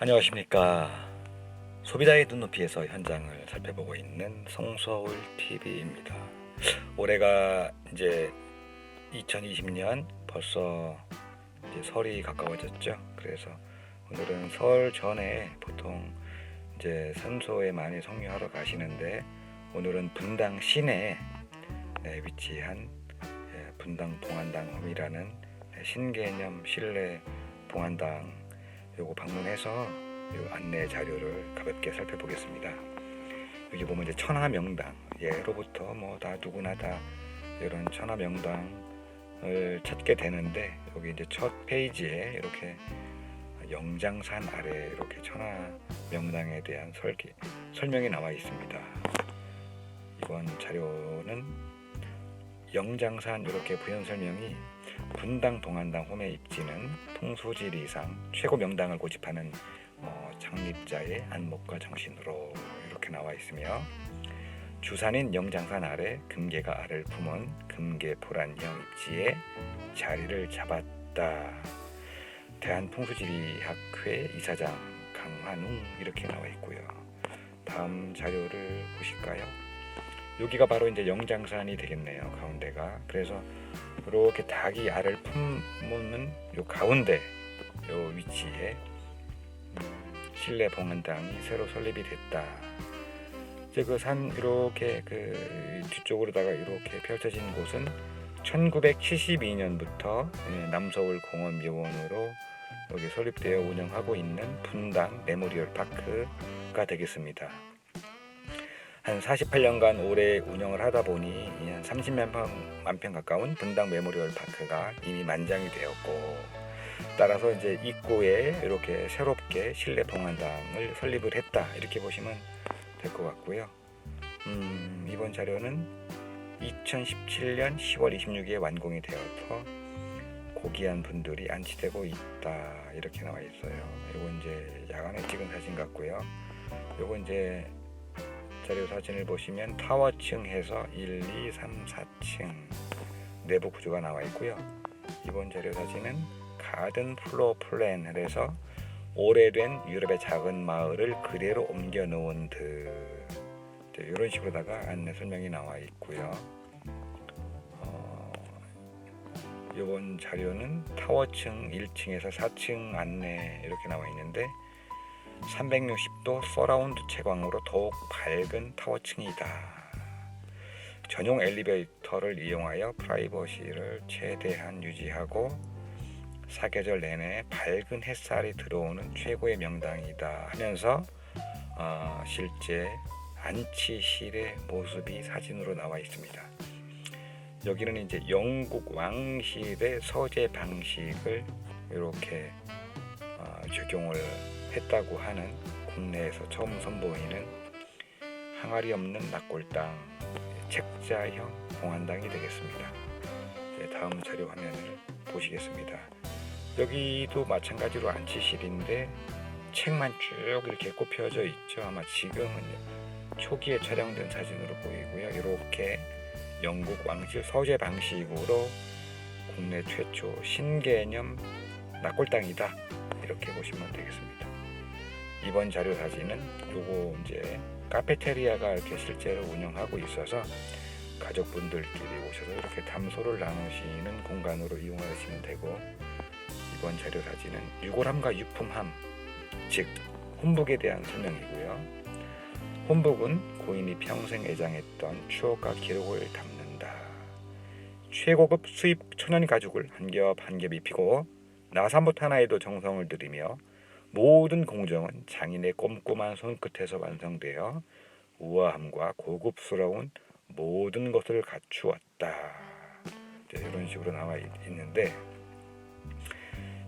안녕하십니까. 소비자의 눈높이에서 현장을 살펴보고 있는 송서울 TV입니다. 올해가 이제 2020년 벌써 이제 설이 가까워졌죠. 그래서 오늘은 설 전에 보통 이제 산소에 많이 성유하러 가시는데 오늘은 분당 시내에 네, 위치한 예, 분당 봉안당홈이라는 신개념 실내 봉안당 요거 방문해서 요 안내 자료를 가볍게 살펴보겠습니다. 여기 보면 이제 천하 명당 예로부터 뭐 다 누구나 다 이런 천하 명당을 찾게 되는데 여기 이제 첫 페이지에 이렇게 영장산 아래 이렇게 천하 명당에 대한 설기, 설명이 나와 있습니다. 이번 자료는 영장산 이렇게 부연 설명이 분당 동안당 홈의 입지는 풍수지리상 최고 명당을 고집하는 어, 창립자의 안목과 정신으로 이렇게 나와 있으며 주산인 영장산 아래 금계가 알을 품은 금계포란형 입지에 자리를 잡았다. 대한풍수지리학회 이사장 강환웅 이렇게 나와 있고요. 다음 자료를 보실까요? 여기가 바로 이제 영장산이 되겠네요. 가운데가. 그래서 이렇게 닭이 알을 품는 요 가운데 요 위치에 음, 실내 봉안당이 새로 설립이 됐다. 이제 그 산 이렇게 그 뒤쪽으로다가 이렇게 펼쳐진 곳은 1972년부터 예, 남서울 공원 묘원으로 여기 설립되어 운영하고 있는 분당 메모리얼 파크가 되겠습니다. 한 48년간 오래 운영을 하다 보니 한 30만 평, 가까운 분당 메모리얼 파크가 이미 만장이 되었고 따라서 이제 입구에 이렇게 새롭게 실내 봉안당을 설립을 했다 이렇게 보시면 될 것 같고요. 음, 이번 자료는 2017년 10월 26일에 완공이 되어서 고귀한 분들이 안치되고 있다 이렇게 나와 있어요. 이거 이제 야간에 찍은 사진 같고요. 요거 이제 자료 사진을 보시면 타워층 해서 1, 2, 3, 4층 내부 구조가 나와 있고요. 이번 자료 사진은 가든 플로 플랜을 해서 오래된 유럽의 작은 마을을 그대로 옮겨 놓은 듯 이런 식으로다가 안내 설명이 나와 있고요. 어, 이번 자료는 타워층 1층에서 4층 안내 이렇게 나와 있는데 360도 서라운드 채광으로 더욱 밝은 타워층이다. 전용 엘리베이터를 이용하여 프라이버시를 최대한 유지하고 사계절 내내 밝은 햇살이 들어오는 최고의 명당이다 하면서 어, 실제 안치실의 모습이 사진으로 나와 있습니다. 여기는 이제 영국 왕실의 서재 방식을 이렇게 어, 적용을 했다고 하는 국내에서 처음 선보이는 항아리 없는 낙골당 책자형 공안당이 되겠습니다. 이제 다음 자료 화면을 보시겠습니다. 여기도 마찬가지로 안치실인데 책만 쭉 이렇게 꼽혀져 있죠. 아마 지금은 초기에 촬영된 사진으로 보이고요. 이렇게 영국 왕실 서재 방식으로 국내 최초 신개념 낙골당이다. 이렇게 보시면 되겠습니다. 이번 자료 사진은 요거 이제 카페테리아가 이렇게 실제로 운영하고 있어서 가족분들끼리 오셔서 이렇게 담소를 나누시는 공간으로 이용하시면 되고 이번 자료 사진은 유골함과 유품함 즉 혼복에 대한 설명이고요. 혼복은 고인이 평생 애장했던 추억과 기록을 담는다. 최고급 수입 천연 가죽을 한 겹 한 겹 입히고 나사못 하나에도 정성을 들이며 모든 공정은 장인의 꼼꼼한 손끝에서 완성되어 우아함과 고급스러운 모든 것을 갖추었다. 이런 식으로 나와 있는데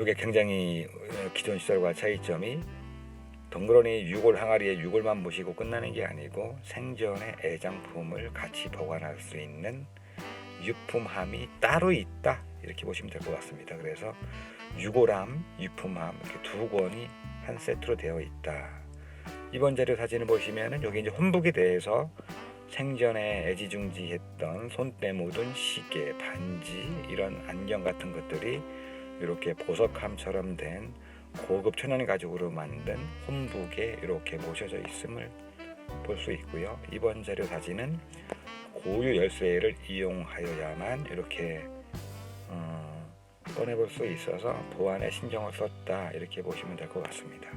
이게 굉장히 기존 시설과 차이점이 덩그러니 유골 항아리에 유골만 모시고 끝나는 게 아니고 생전의 애장품을 같이 보관할 수 있는 유품함이 따로 있다 이렇게 보시면 될 것 같습니다. 그래서 유골함, 유품함 이렇게 두 권이 한 세트로 되어 있다. 이번 자료 사진을 보시면은 여기 이제 혼복에 대해서 생전에 애지중지했던 손때 묻은 시계, 반지 이런 안경 같은 것들이 이렇게 보석함처럼 된 고급 천연 가죽으로 만든 홈북에 이렇게 모셔져 있음을 볼 수 있고요. 이번 자료 사진은 고유 열쇠를 이용하여야만 이렇게 어, 꺼내볼 수 있어서 보안에 신경을 썼다 이렇게 보시면 될 것 같습니다.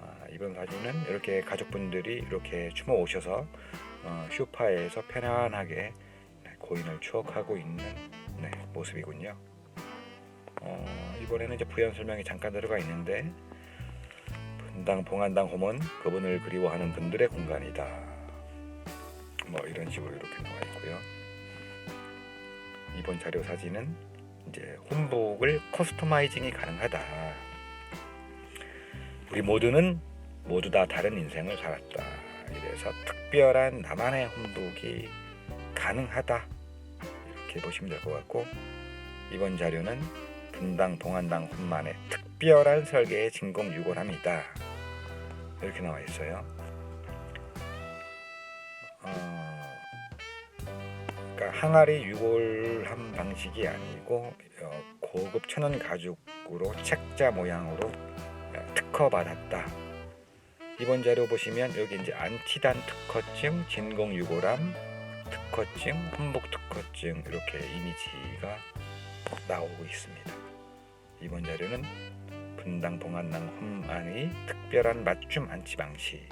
아, 이번 사진은 이렇게 가족분들이 이렇게 추모 오셔서 어, 쇼파에서 편안하게 네, 고인을 추억하고 있는 네, 모습이군요. 어, 이번에는 이제 부연 설명이 잠깐 들어가 있는데 분당 봉안당 홈은 그분을 그리워하는 분들의 공간이다. 뭐 이런 식으로 이렇게 나와 있고요. 이번 자료 사진은 이제 홈북을 커스터마이징이 가능하다. 우리 모두는 모두 다 다른 인생을 살았다. 이래서 특별한 나만의 홈북이 가능하다. 이렇게 보시면 될 것 같고 이번 자료는 분당 동안당 홈만의 특별한 설계의 진공 유골함이다. 이렇게 나와 있어요. 항아리 유골함 방식이 아니고 어, 고급 천연 가죽으로 책자 모양으로 어, 특허 받았다. 이번 자료 보시면 여기 이제 안티단 특허증, 진공 유골함 특허증, 홈복 특허증 이렇게 이미지가 나오고 있습니다. 이번 자료는 분당 봉안당 홈안의 특별한 맞춤 안치 방식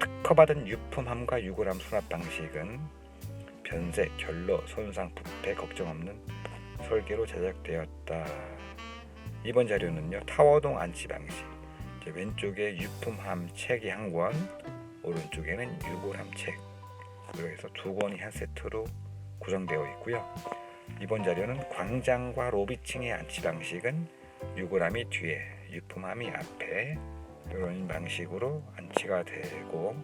특허받은 유품함과 유골함 수납 방식은 변색, 결로, 손상, 부패 걱정 없는 설계로 제작되었다. 이번 자료는요 타워동 안치 방식 왼쪽에 유품함 책이 한 권, 오른쪽에는 유골함 책 그래서 두 권이 한 세트로 구성되어 있고요. 이번 자료는 광장과 로비층의 안치 방식은 유골함이 뒤에, 유품함이 앞에 이런 방식으로 안치가 되고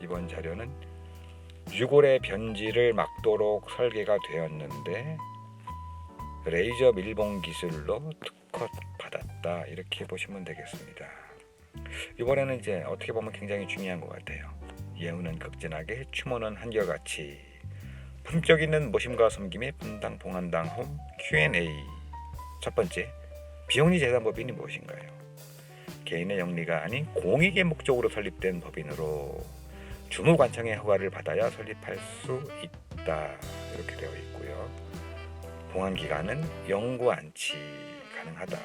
이번 자료는 유골의 변질을 막도록 설계가 되었는데 레이저 밀봉 기술로 특허 받았다 이렇게 보시면 되겠습니다. 이번에는 이제 어떻게 보면 굉장히 중요한 것 같아요. 예우는 극진하게 추모는 한결같이 품격 있는 모심과 섬김의 분당 봉안당 홈 Q&A 첫 번째 비영리 재단 법인이 무엇인가요? 개인의 영리가 아닌 공익의 목적으로 설립된 법인으로 주무관청의 허가를 받아야 설립할 수 있다 이렇게 되어 있고요. 봉안 기간은 영구 안치 가능하다.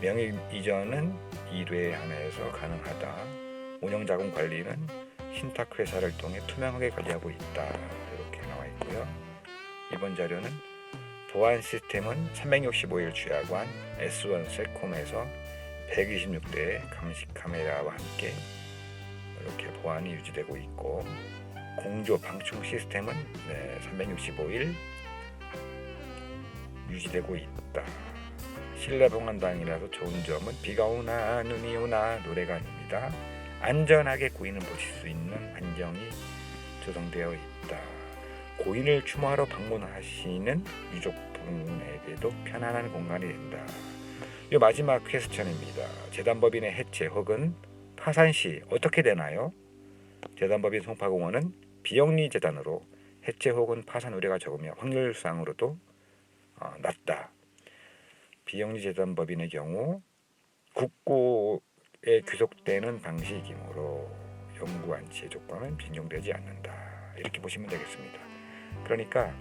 명의 이전은 1회 한해에서 가능하다. 운영 자금 관리는 신탁 회사를 통해 투명하게 관리하고 있다. 이렇게 나와 있고요. 이번 자료는 보안 시스템은 365일 주야관 S1 셀콤에서 126대의 감시 카메라와 함께 이렇게 보안이 유지되고 있고 공조 방충 시스템은 네, 365일 유지되고 있다. 실내 봉안당이라서 좋은 점은 비가 오나 눈이 오나 노래가 아닙니다. 안전하게 고인을 보실 수 있는 환경이 조성되어 있다. 고인을 추모하러 방문하시는 유족분에게도 편안한 공간이 된다. 이 마지막 퀘스천입니다. 재단법인의 해체 혹은 파산 시 어떻게 되나요? 재단법인 송파공원은 비영리 재단으로 해체 혹은 파산 우려가 적으며 확률상으로도 어, 낮다. 비영리 재단법인의 경우 국고에 귀속되는 방식이므로 영구안치의 조건은 변경되지 않는다. 이렇게 보시면 되겠습니다. 그러니까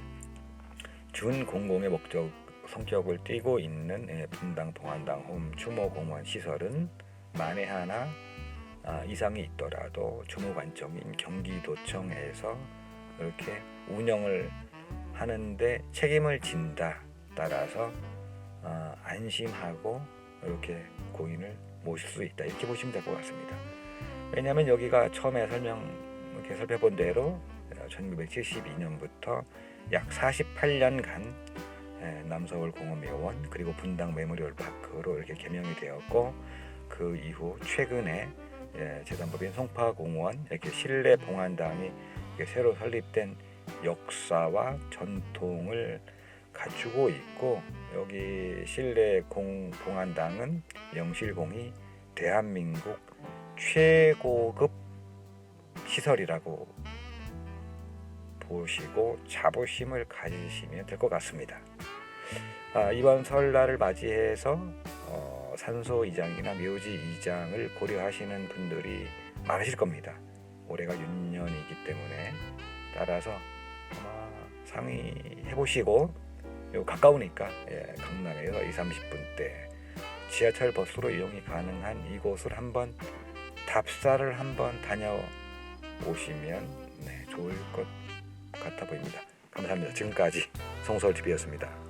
준공공의 목적 성격을 띠고 있는 예, 분당 봉안당 홈 추모 공원 시설은 만에 하나 아, 이상이 있더라도 주무관청인 경기도청에서 이렇게 운영을 하는데 책임을 진다. 따라서 어, 안심하고 이렇게 고인을 모실 수 있다. 이렇게 보시면 될 것 같습니다. 왜냐하면 여기가 처음에 설명 이렇게 살펴본 대로 1972년부터 약 48년간 예, 남서울 공원묘원 그리고 분당 메모리얼 파크로 이렇게 개명이 되었고 그 이후 최근에 예, 재단법인 송파공원 이렇게 실내 봉안당이 이렇게 새로 설립된 역사와 전통을 갖추고 있고 여기 실내 공 봉안당은 영실공이 대한민국 최고급 시설이라고 보시고 자부심을 가지시면 될 것 같습니다. 아, 이번 설날을 맞이해서 어, 산소 이장이나 묘지 이장을 고려하시는 분들이 많으실 겁니다. 올해가 윤년이기 때문에 따라서 아마 상의해 보시고 요 가까우니까 예, 강남에서 2, 30분대 지하철 버스로 이용이 가능한 이곳을 한번 답사를 한번 다녀오시면 네, 좋을 것 같아 보입니다. 감사합니다. 지금까지 송설TV였습니다.